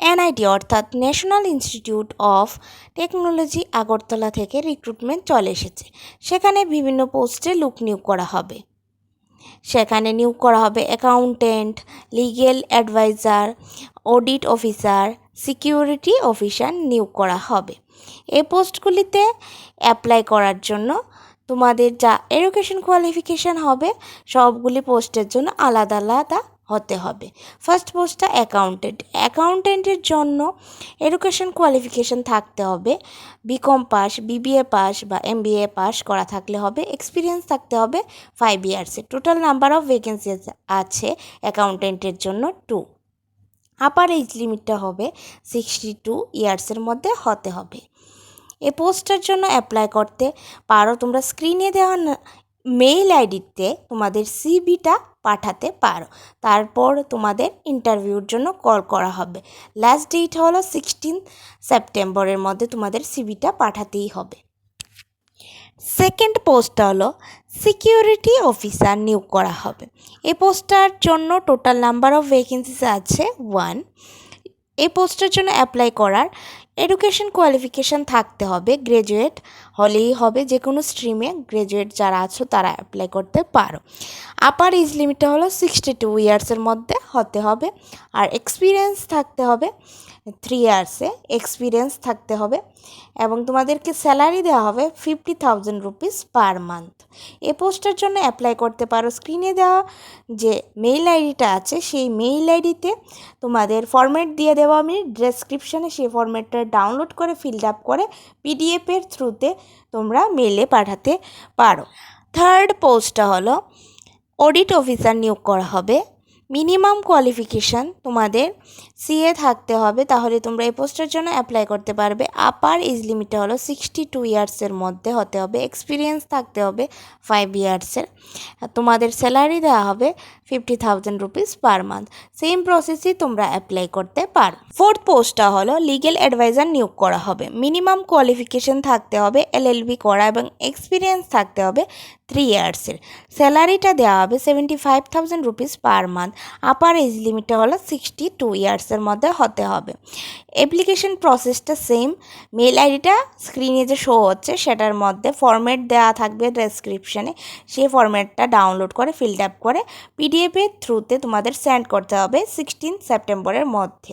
NIT অর্থাৎ National Institute of Technology Agartala থেকে recruitment চলে এসেছে। সেখানে বিভিন্ন পোস্টে লোক নিয়োগ করা হবে। সেখানে নিয়োগ করা হবে accountant legal adviser audit officer security officer নিয়োগ করা হবে। এই পোস্টগুলিতে অ্যাপ্লাই করার জন্য তোমাদের যা এডুকেশন কোয়ালিফিকেশান হবে, সবগুলি পোস্টের জন্য আলাদা আলাদা হতে হবে। ফার্স্ট পোস্টটা অ্যাকাউন্টেন্ট অ্যাকাউন্টেন্টের জন্য এডুকেশন কোয়ালিফিকেশান থাকতে হবে। বিকম পাস বিবিএ পাস বা এমবিএ পাস করা থাকলে হবে। এক্সপিরিয়েন্স থাকতে হবে ফাইভ ইয়ার্সের টোটাল নাম্বার অফ ভ্যাকেন্সি আছে অ্যাকাউন্টেন্টের জন্য টু আপার এজ লিমিটটা হবে সিক্সটি টু ইয়ার্সের মধ্যে হতে হবে। এ পোস্টের জন্য অ্যাপ্লাই করতে পারো। তোমরা স্ক্রিনে দেওয়া মেইল আইডিতে তোমাদের সিভিটা পাঠাতে পারো। তারপর তোমাদের ইন্টারভিউর জন্য কল করা হবে। লাস্ট ডেট হলো সিক্সটিন সেপ্টেম্বরের মধ্যে তোমাদের সিভিটা পাঠাতেই হবে। সেকেন্ড পোস্টটা হলো, সিকিউরিটি অফিসার নিয়োগ করা হবে। এই পোস্টটার জন্য টোটাল নাম্বার অফ ভ্যাকেন্সিস আছে ওয়ান। এই পোস্টের জন্য অ্যাপ্লাই করার এডুকেশন কোয়ালিফিকেশান থাকতে হবে গ্র্যাজুয়েট হলেই হবে যে কোনো স্ট্রিমে গ্র্যাজুয়েট যারা আছো তারা অ্যাপ্লাই করতে পারো। আপার এজ লিমিটটা হলো সিক্সটি টু ইয়ার্সের মধ্যে হতে হবে। আর এক্সপিরিয়েন্স থাকতে হবে থ্রি ইয়ার্সে এক্সপিরিয়েন্স থাকতে হবে এবং তোমাদেরকে স্যালারি দেওয়া হবে fifty thousand rupees per month এ পোস্টের জন্য অ্যাপ্লাই করতে পারো। স্ক্রিনে দেওয়া যে মেইল আইডিটা আছে, সেই মেইল আইডিতে তোমাদের ফর্ম্যাট দিয়ে দেওয়া আমি ডেসক্রিপশানে সেই ফর্ম্যাটটা ডাউনলোড করে ফিল আপ করে পিডিএফের থ্রুতে তোমরা মেলে পাঠাতে পারো। থার্ড পোস্টটা হলো অডিট অফিসার নিয়োগ করা হবে। মিনিমাম কোয়ালিফিকেশান তোমাদের সিএ থাকতে হবে, তাহলে তোমরা এই পোস্টের জন্য অ্যাপ্লাই করতে পারবে। আপার এজ লিমিটটা হলো সিক্সটি টু ইয়ার্সের মধ্যে হতে হবে এক্সপিরিয়েন্স থাকতে হবে ফাইভ ইয়ার্সের তোমাদের স্যালারি দেওয়া হবে fifty thousand rupees per month same প্রসেসই তোমরা অ্যাপ্লাই করতে পারো। ফোর্থ পোস্টটা হলো লিগেল অ্যাডভাইজার নিয়োগ করা হবে। মিনিমাম কোয়ালিফিকেশন থাকতে হবে এলএলবি করা এবং এক্সপিরিয়েন্স থাকতে হবে থ্রি ইয়ার্সের স্যালারিটা দেওয়া হবে seventy five thousand rupees per month upper age লিমিটটা হলো সিক্সটি টু ইয়ার্সের মধ্যে হতে হবে। অ্যাপ্লিকেশন প্রসেসটা সেম মেল আইডিটা স্ক্রিনে যে শো হচ্ছে সেটার মধ্যে ফর্ম্যাট দেওয়া থাকবে ডেসক্রিপশানে সেই ফর্ম্যাটটা ডাউনলোড করে ফিল্ড আপ করে পিডিএফের থ্রুতে তোমাদের সেন্ড করতে হবে সিক্সটিন সেপ্টেম্বরের মধ্যে।